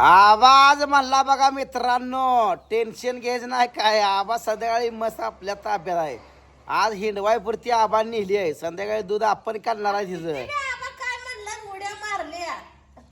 आवाज म्हणला बघा मित्रांनो. टेन्शन घ्यायचं नाही काय आबा संध्याकाळी मस्त आपल्या ताब्यात आहे. आज हिंडवायपुरती आबा नेली आहे. संध्याकाळी दूध आपण काढणार आहे तिचं. आबा काय म्हणलं? उड्या मारल्या.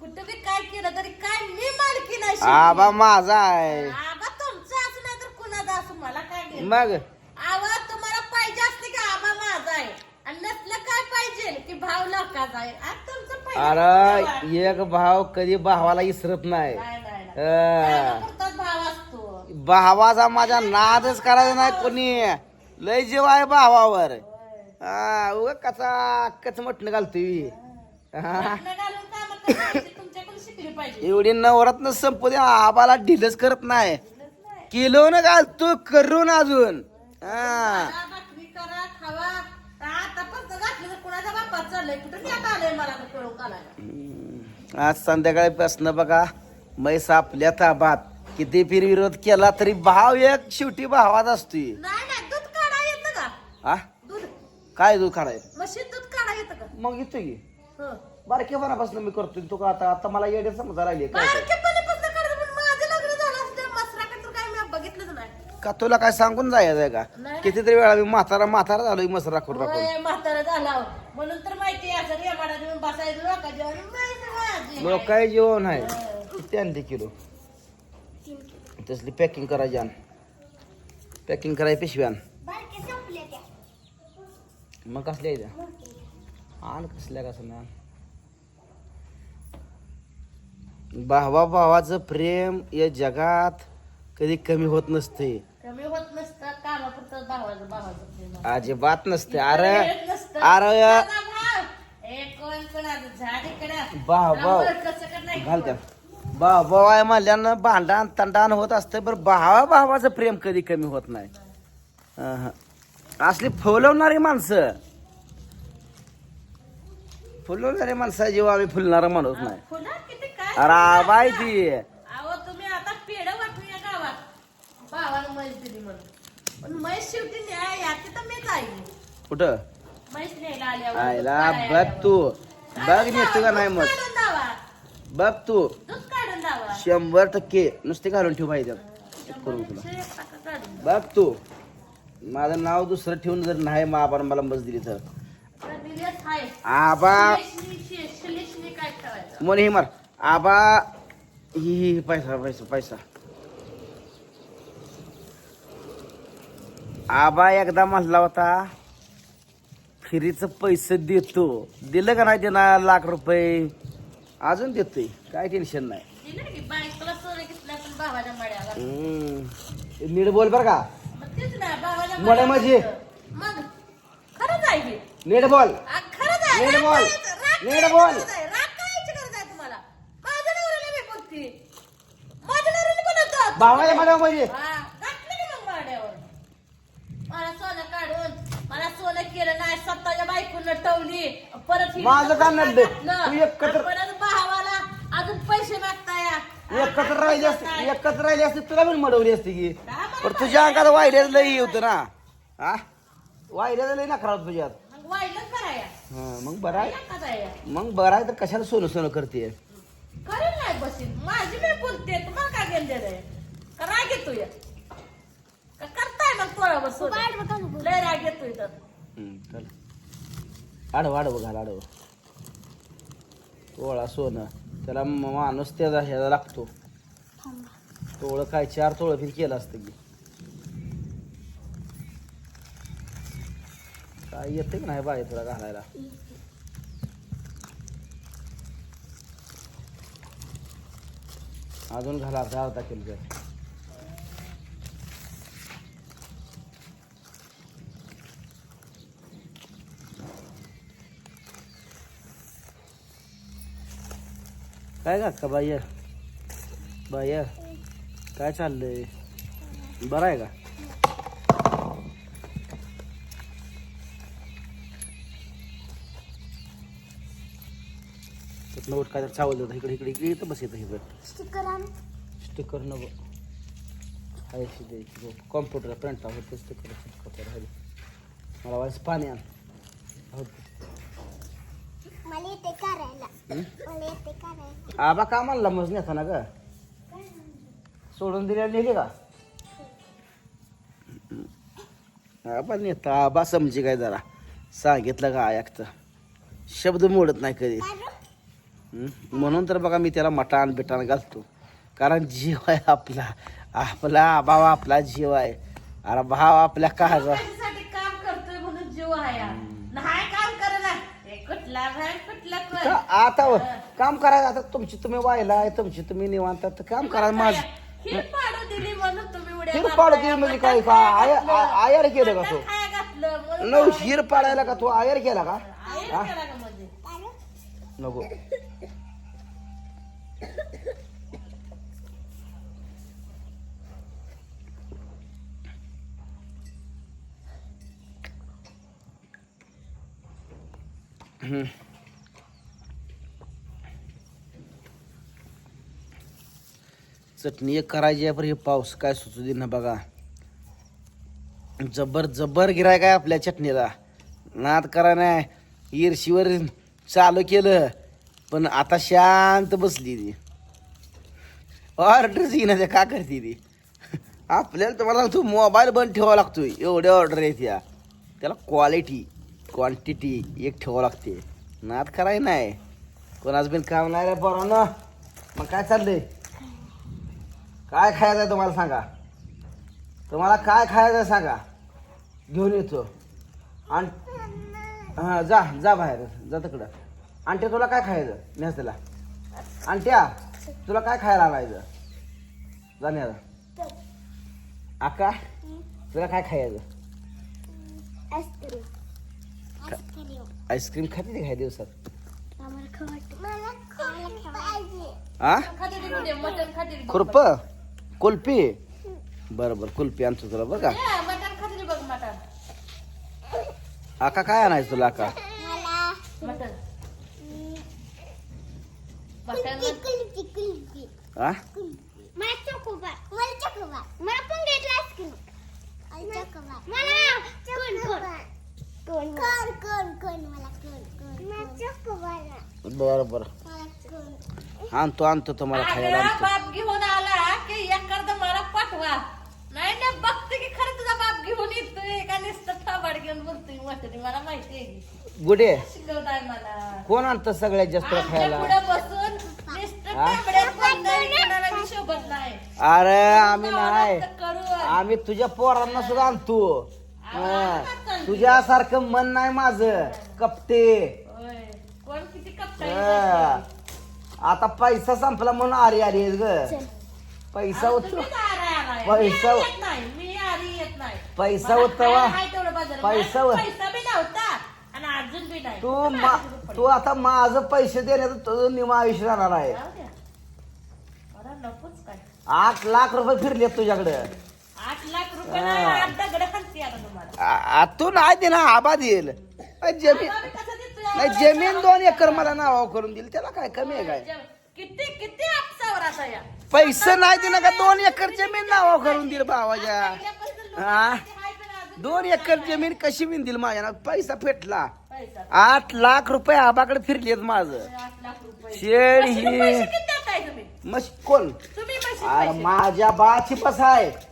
कुठं बी काय केलं तरी काय मी मालकी नाही. आबा माझा आहे. आबा तुमचं असं नाही तर कुणाचं असं? मला काय घेणं? मग आबा तुम्हाला पाहिजे असते की आबा माझा आहे आणि नसलं काय पाहिजे की भाव लोकांचा आहे. आज तुमचं पाहिजे अरे एक भाव कधी भावाला इसरत नाही. नाही, नाही, नाही. अं, आबापुरताच भाव असतो. भावाचा माझा नादच करायचा नाही कोणी. लय जीव आहे भावावर. हा उग कसा कच म्हटणं घालतोय. हा. लग्न घालून कामं करायची तुमच्याकडून शिकली पाहिजे. एवढी नवरात संपू दे आबाला ढिलच करत नाही. किलो न घालतो करून अजून. हा खा, भाकरी करा खावा आता फक्त घातलं तर कुणाच्या बापात चाललंय कुठं? मी आता आलंय मला कळून काढायला आज संध्याकाळी बघा मैस आपल्या ताबात. किती फिर विरोध केला तरी भाव एक शेवटी भावात असतोय. नाही नाही दूध काढा येतं का? दूध. काय दूध काढायचं मशीन दूध काढा येतं का? मग येतोय की. हं. बारकेपणापासून मी करतोय. तो का आता आता मला येडे समजा राहिले काय? ते. का तुला काय सांगून जायचंय का? नाही. कितीतरी वेळा मी म्हातारा म्हातारा झालोय मस्त राखून राखून. होय, म्हातारं झाला. म्हणून तर माहिती आहे, असं रेवाडा देऊन बसायचं लोकांच्या आणि माहिती माझी. लोक काय जेवण आहे किती आणते किलो? तसली पॅकिंग करायची आण. पॅकिंग करायची पिशवी आण. मग कसल्या द्या आण कसल्या कसं नाही. भावा भावाचं प्रेम या जगात कधी कमी होत नसते. कमी होत नसतं कामापुरतं भावाचं भावाचं प्रेम आहे. अजिबात नसते. अरे. अरे भाव. भाव भाव. त्यामुळे कसं का नाही घाल त्या भाव भाव आहे म्हणल्यानं भांडण तंडाण होत असतं बरं भावा भावाचं प्रेम कधी कमी होत नाही. अहं. असली फुलवणारी माणसं. फुलवणारी माणसं जेव्हा आम्ही फुलणारा माणूस नाही. फुलं किती काय अरे बाय ती अहो तुम्ही आता पेढ वाटून या गावात भावानं म्हैस दिली म्हणून. पण म्हैस शेवटी न्याय याची तर मीच आई. कुठं? म्हैस न्यायला आल्यावर. आयला बघ तू. बघ नेतो का नाही मग. बघ तू. दूध काढून दावा शंभर टक्के. नुसते घालून ठेव पाहिजे करून तुला. बघ तू. माझं नाव दुसरं ठेवून जर नाही मग आपण मला मस दिली तर. आबा. शिलेशनी- काय मोने हे मार. आबा. ही ही ही, पैसा पैसा पैसा. आबा एकदा म्हणला होता फिरीचं पैसे देतो दिलं का नाही देणार लाख रुपये अजून देतोय काय टेन्शन नाही भावाच्या हम्म. नीट बोल बर का मग तेच ना भावाच्या मड्या म्हणजे? मड्यावर. मग खरंच आहे हे. नीट बोल नीट राग बोल. नीट करायची बोल. गरज आहे. राग करायची गरज आहे तुम्हाला माझ्या नवऱ्याला मी बोलते माझ्या नवऱ्याला बनवतो भावाच्या मड्या म्हणजे हा, घातलं की मग माड्यावर. मला सोनं काढून मला सोनं केलं नाही स्वतःच्या बायकून नटवली परत माझं का? घातलं. तू एकत्र- परत भावाला अजून पैसे मागताय. एकत्र राहिली असते एकत्र राहिली असते तुला पण मडवली असते की. पण तुझ्या अंगात वायऱ्याच लई होतं ना. हा? वायऱ्याचं लई नखरा होत तुझ्यात. मग वाईलच कराया हा, मग बरं आहे. एकाच आहे मग बरं आहे तर कशाला सोनं सोनं करते? करेल नाही बसील माझी मी बोलते तुम्हाला काय गेल आहे? का राग येतोय? का करताय मग पोळा बसून लय राग येतोय तर. चल. आडव आडव घाल आडव. तोळा सोनं. त्याला माणूस त्याचा ह्याला लागतो. तोळ काय चार तोळ फिर केलं असतं की. काय येते की नाही बाई तुला घालायला? अजून घाला अर्धा अर्धा किलो काय का बाय बाय काय चाललंय? बरं आहे का? त्यातनं काय तर चावल इकडे इकडे इकडे इथं बस येतं इकडे स्टिकर नको हायशी द्यायची कॉम्प्युटर प्रिंट आहोत ते स्टिकर राहिले. मला वाईस पाणी आण. हो. मला येते करायला? मला येते करायला. आबा का म्हणला मग नेता ना ग? सोडून दिल्या नेली का? आपण नेता आबा समजी काय जरा. सांगितलं का ऐकतं शब्द मोडत नाही कधी? म्हणून तर बघा मी त्याला मटाण बिटाण घालतो. कारण जीव आहे आपला. आपला भाव आपला जीव आहे. अरे भाव आपल्या का पैशासाठी काम करतोय म्हणून जीव आहे हा. नाही काम करायला हे कुठला नाही कुठला का- आता व- काम करायचं आता तुमची तुम्ही व्हायला आहे तुमची तुम्ही निवांत काम करा माझ. ही पाडू दिली म्हणून तुम्ही उड्या हिर. पाडू दिली म्हणजे काय का आय- आ- आयर केलं का तो? घातलं म्हणून नऊ हिर पाडायला का तो? आयर केला का? आयर हा? केला का म्हणजे? नको. चटणी एक करायची आहे पर हे पाऊस काय सुचू दे ना बघा. जबर जबर गिराय काय आपल्या चटणीला. नाद करा नाही. ईर्शीवर चालू केलं पण आता शांत बसली ती. ऑर्डर येईना ते का करते ती. आपल्याला तुम्हाला सांगतो मोबाईल बंद ठेवावा लागतोय. एवढ्या ऑर्डर आहेत या त्याला क्वालिटी क्वांटिटी एक ठेवावं लागते. नाद कराय नाही कोणाच बिन काम नाही रे पोरांनो. मग काय चाललंय? काय खायचं आहे तुम्हाला सांगा? तुम्हाला काय खायचं आहे सांगा? घेऊन येतो. आणि हां जा जा बाहेर. जा तिकडं. आणट्या तुला काय खायचं? नेसला आणट्या तुला. काय खायला आणायचं? जा न्यायला आका तुला काय खायचं? आईस्क्रीम खाते ते काय दिवसात? आ. खुरप? कुल्फी? बरं बरं कुल्फी आणतो तुला बरं का बघ आका काय आणायचं तुला आका? आ? मला कोण? कोण कोण कोण? मला कोण कोण बरं बरं. आणतो आणतो तुम्हाला खायला आणतो. बाप घेऊन आला की एखादा मला पाठवा. नाही ना बघते की खरं तुझा बाप घेऊन येतोय का नुसतं थाबाड घेऊन बोलतोय मला माहिती आहे. गुडे. मला. कोण आणतं सगळ्यात जास्त आमच्या खायला? पुढे बसून नुसतं हा? तांबड्यात बोलतोय, कोणाला बी शोभत नाही. अरे आम्ही नाही. आम्ही तुझ्या पोरांना सुद्धा आणतो. हा. तुझ्यासारखं मन नाही माझं. कपटे. होय. कोण किती कपटा हा. आता पैसा संपला म्हणून आरी आली आहेस ग. पैसा उत पैसा- नाही. मी आधी येत नाही. पैसा मला उत्तवा. खायला आहे तेवढं बाजारात. पैसा मला उ- पैसा बी नव्हता. आणि अजून बी नाही. तू मा? तू आता माझं पैसे देण्याचं तुझं निमा आयुष्य राहणार आहे. जाऊ द्या. मला नकोच काय. आठ लाख रुपये फिरले तुझ्याकडे. आठ लाख रुपये नाही, आठ दगड खालती आता तुम्हाला. तू नाही दे ना आबा देईल जमीन आम्ही कसं देतोय? नाही जमीन दोन एकर मला नाव करून दिली त्याला काय कमी आहे काय? किती किती आपसावर आता या? पैसे नाही दिला का? दोन एकर जमीन नाव करून दिल भावाच्या. पहिल्यापासून लोकं हा? किती हाय पण अजून दोन एकर जमीन कशी विंदील माझ्या नावात? पैसा फेटला पैसा. आठ लाख रुपये आबाकडे फिरलेत माझं. आठ लाख रुपये. शेड पैसे ही पैसे किती देताय तुम्ही? मश कोण? तुम्ही पैसे अरे पैसे. माझ्या बाची पस आहे बाकी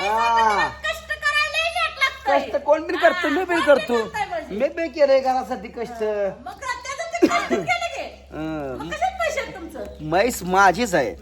हा. कष्ट करायला लेट लागतंय. कष्ट कोण बी करतो मी बी हा, करतो कोण बी करतंय म्हणजे. मी बी केलंय घरासाठी कष्ट मग त्याचं ते कष्ट केलं की. हं. मग कशात पैसे आहेत तुमचं म्हैस माझीच आहे